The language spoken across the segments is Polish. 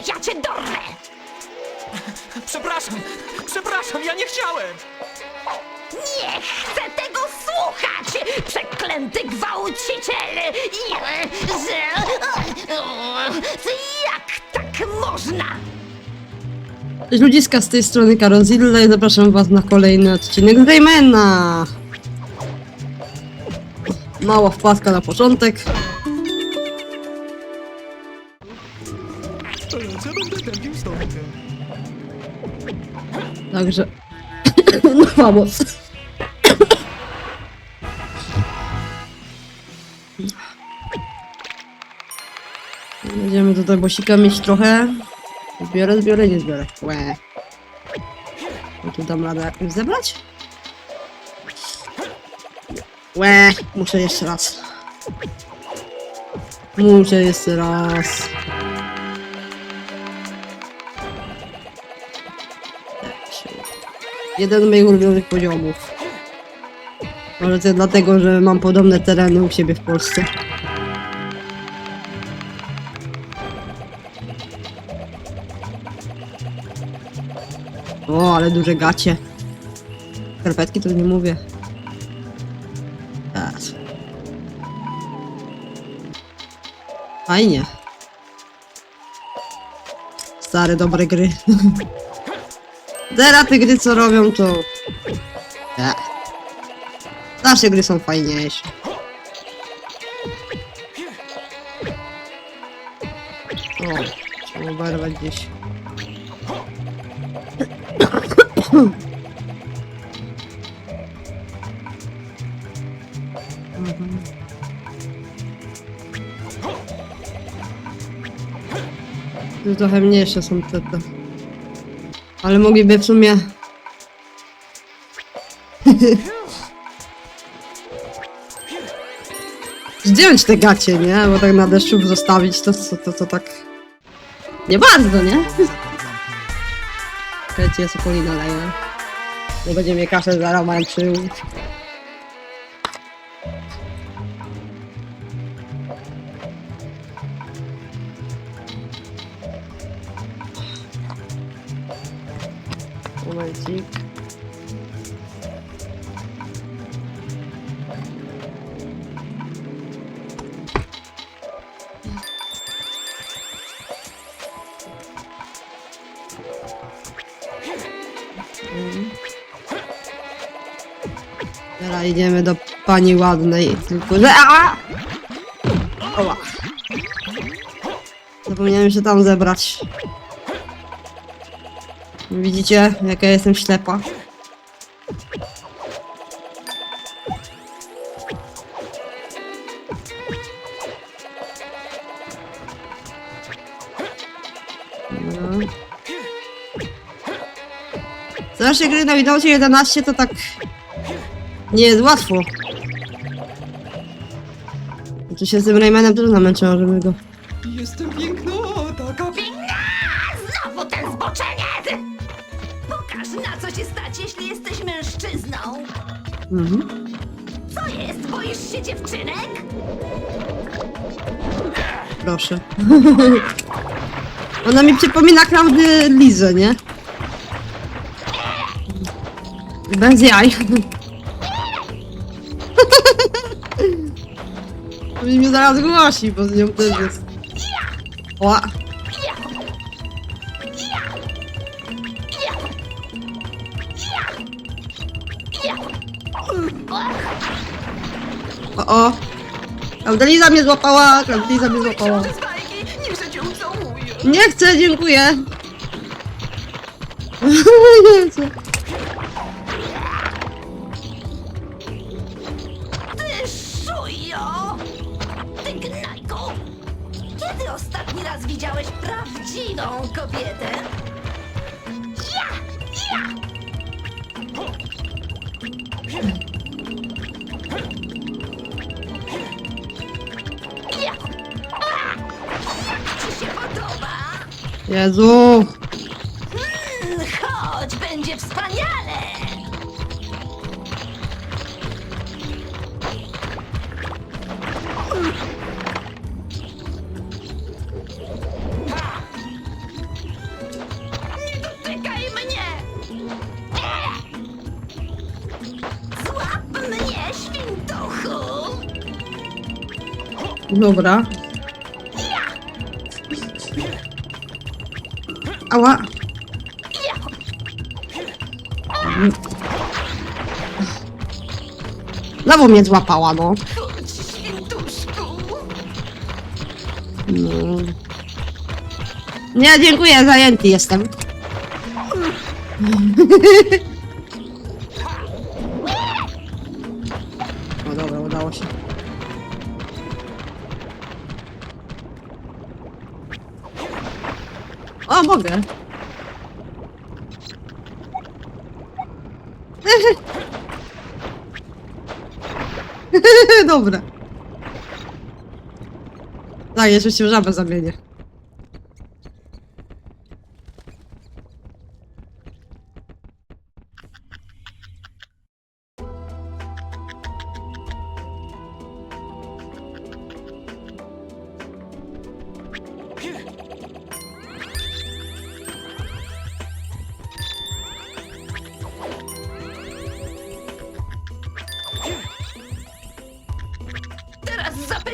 niech ja cię dorwę! Przepraszam, przepraszam, ja nie chciałem! Nie chcę tego słuchać! Przeklęty gwałciciel! Że- Jak tak można? Cześć ludziska, z tej strony Karozilla i zapraszam was na kolejny odcinek z Raymana. Mała wpadka na początek. Także... no vamos. Będziemy tutaj bosika mieć trochę. Zbiorę, zbiorę, nie zbiorę. Łe. No tu dam radę zebrać? Łe, muszę jeszcze raz. Muszę jeszcze raz. Jeden z moich ulubionych poziomów. Może to dlatego, że mam podobne tereny u siebie w Polsce. O, ale duże gacie. Skarpetki to nie mówię. Teraz. Fajnie. Stare, dobre gry. Teraz te gry co robią to... Nie. Nasze gry są fajniejsze. O, trzeba oberwać gdzieś. Mhm. Tu trochę mniejsze są te, te. Ale mogliby w sumie... Zdjąć te gacie, nie? Bo tak na deszczu zostawić to, to, to, to tak... Nie bardzo, nie? Czekajcie, ja sobie poli naleję. Nie będzie mnie kaszel zaraz Momencik. Teraz idziemy do pani ładnej, tylko że... Zapomniałem się tam zebrać. Widzicie, jaka jestem ślepa? No. Zawsze gry na Windowsie 11 to tak nie jest łatwo. Tu się z tym Raymanem też namęczyło, żeby go... Jestem piękna, taka Znowu ten zboczeniec! Mężczyzną! Mhm. Co jest? Boisz się dziewczynek? Proszę. Ona mi przypomina naprawdę Lizę, nie? Bez jaj. Mi mnie zaraz głosi, bo z nią też jest. Ła. O, o. Klaudyliza mnie złapała, Klaudyliza mnie złapała. Nie chcę, dziękuję. Nie chcę. Ty szujo! Ty gnajko! Kiedy ostatni raz widziałeś prawdziwą kobietę? Ci się? Jezu. Dobra. Ała. Znowu mnie złapała, no. Nie, dziękuję, zajęty jestem. O, mogę. Dobra. Tak, jeszcze się żabę zamienię.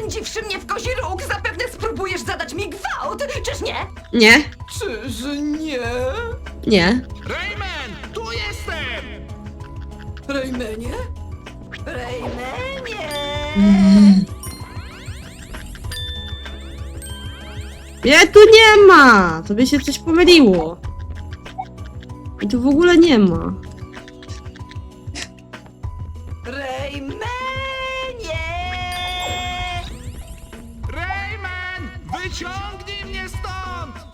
Teraz zapędziwszy mnie w kozi róg, zapewne spróbujesz zadać mi gwałt, czyż nie? Nie, Czyż nie? nie. Rayman, tu jestem! Raymanie? Raymanie! Nie, tu nie ma! Tobie się coś pomyliło. I tu w ogóle nie ma. Wyciągnij mnie stąd!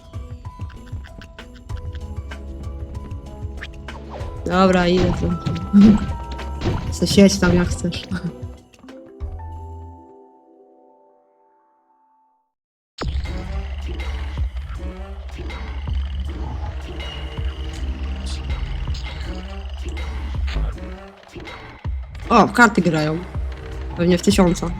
Dobra, idę tu. Co siedź tam jak chcesz. O, karty grają. Pewnie w tysiąca.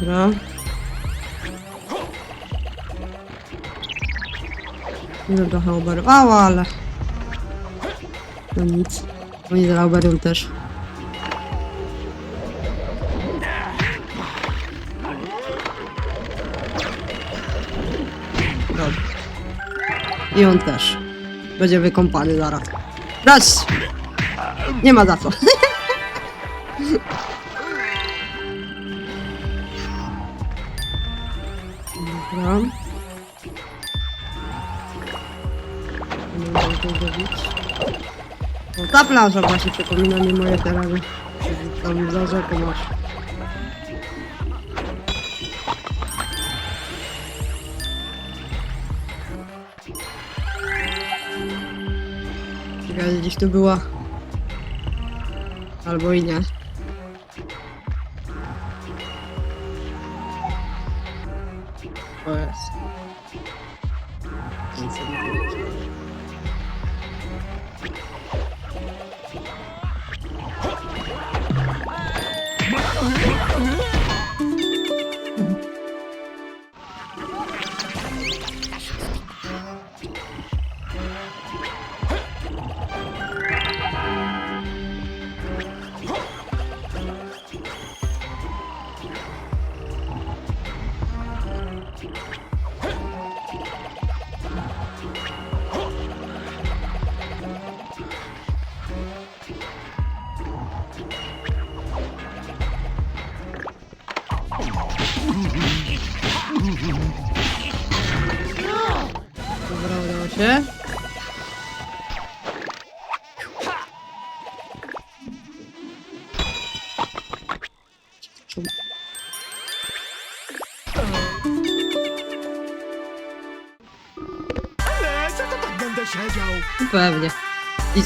Dobra. No trochę oberwała, ale... No nic. Oni zaraz oberwią też. Dobra. I on też. Będzie wykąpany zaraz. Raz! Nie ma za co. Dobra. Mogę tego zrobić. O, ta plaża właśnie przypomina mi moje tereny. Tam za rzeką masz. Ciekawe, gdzieś tu była. Albo i nie. O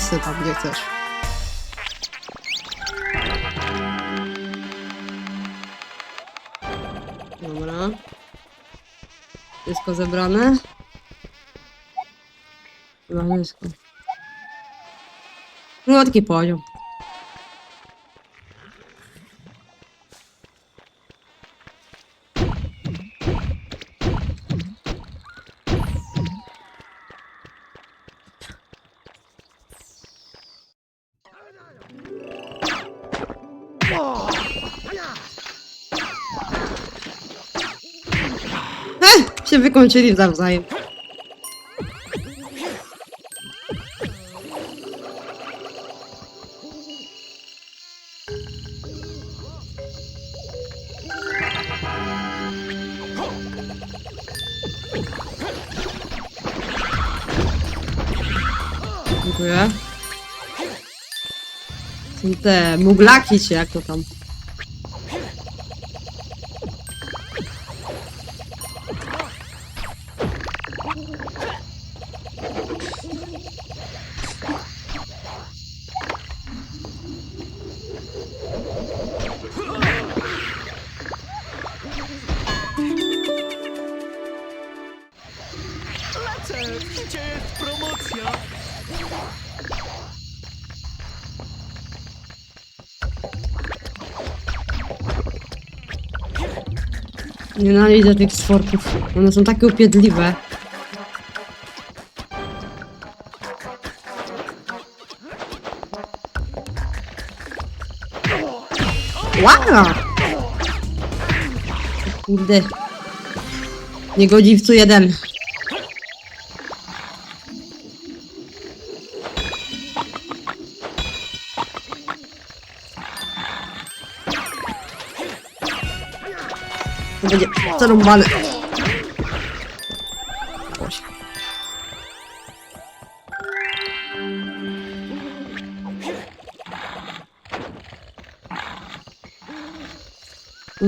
Idź sobie tam, gdzie chcesz. Dobra. Wszystko zebrane. Chyba wszystko. Krótki poziom. Się wykończyli nawzajem. Dziękuję. Są te muglaki, czy jak to tam. Nienawidzę tych stworków. One są takie upiedliwe. Wow! Kurde. Niegodziwcu jeden.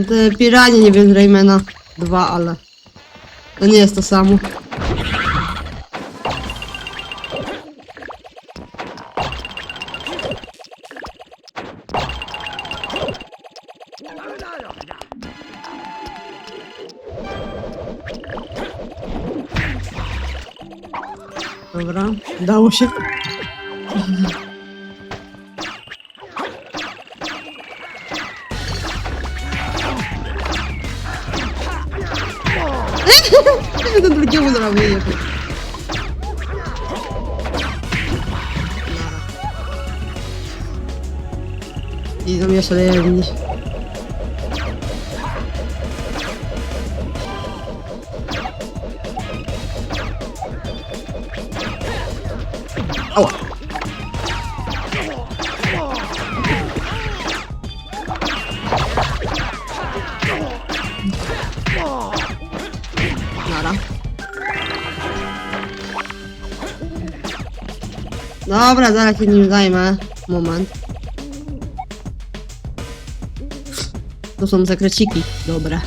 Te piranie nie wiem Raymana. Dwa, ale... To nie jest to samo. Udało się. To drugiemu zrobię jedno. Idą jeszcze jedni. Ała. Dobra, zaraz się nim zajmę. Moment. To są zakreciki. Dobra.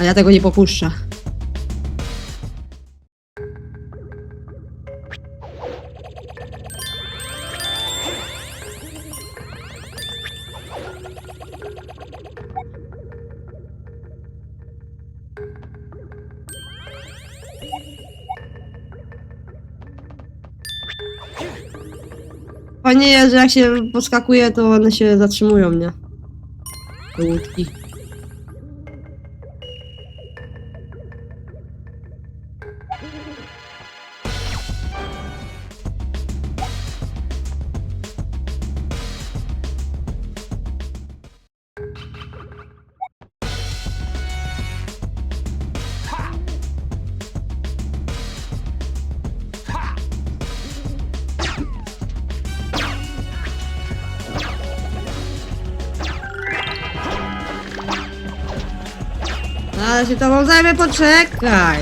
A ja tego nie popuszczę. Fajnie jest, że jak się podskakuje, to one się zatrzymują, nie? Te łódki. Ale się tobą zajmę, poczekaj.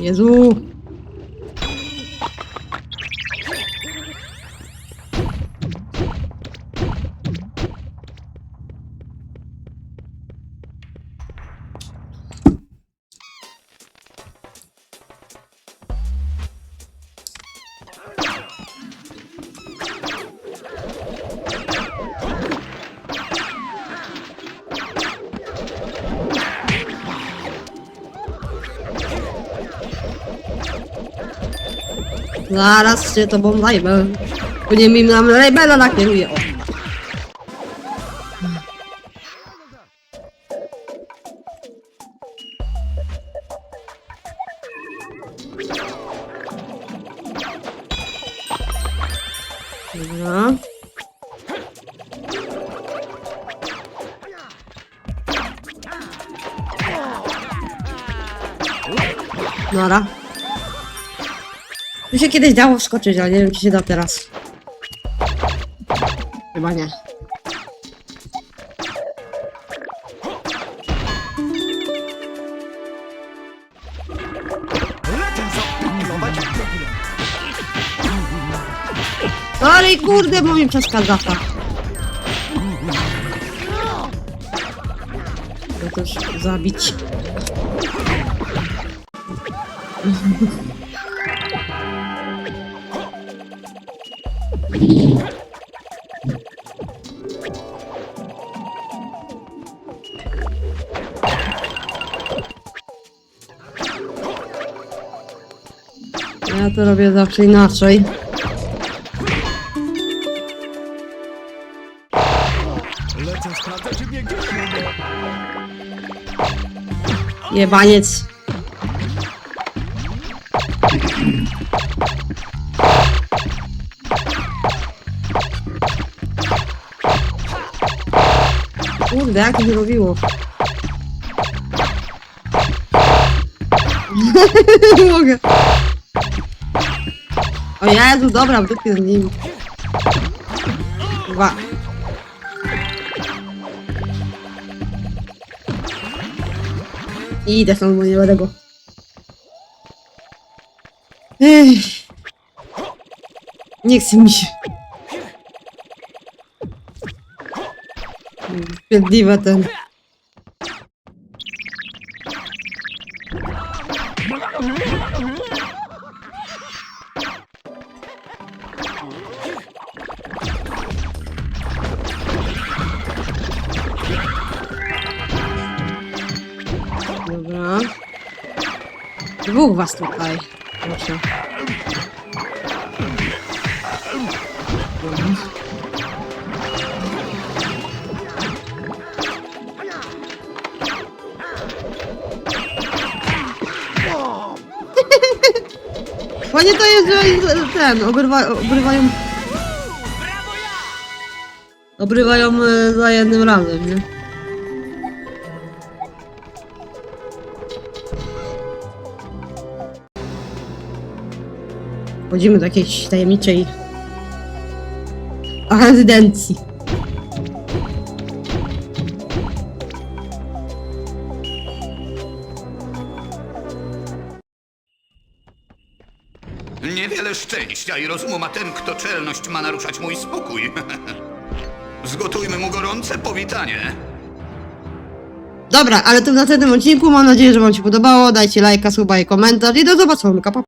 Jezu. Zaraz się tobą zajmę. Później mi nam Raymana nakieruje. O. kiedyś dało wskoczyć, ale nie wiem czy się da teraz. Chyba nie. Ale kurde, bo mi przeszkadza. To też zabić. Ja to robię zawsze inaczej. Lecę gdzieś nie. Jebaniec. Kurde, jak mi robiło. Nie mogę. O Jezu, dobra, w dupie z nim. Dwa. I idę stąd, bo nie będę go. Ech. Nie chce mi się. Pierdliwe ten. Dobra. Dwóch was tutaj. Proszę. Fajnie to jest, że ten, obrywa, obrywają... Obrywają e, za jednym razem, nie? Wchodzimy do jakiejś tajemniczej rezydencji. Niewiele szczęścia i rozumu ma ten, kto czelność ma naruszać mój spokój. Zgotujmy mu gorące powitanie. Dobra, ale to w następnym odcinku. Mam nadzieję, że Wam się podobało. Dajcie lajka, suba i komentarz i do zobaczenia. Pa, pa.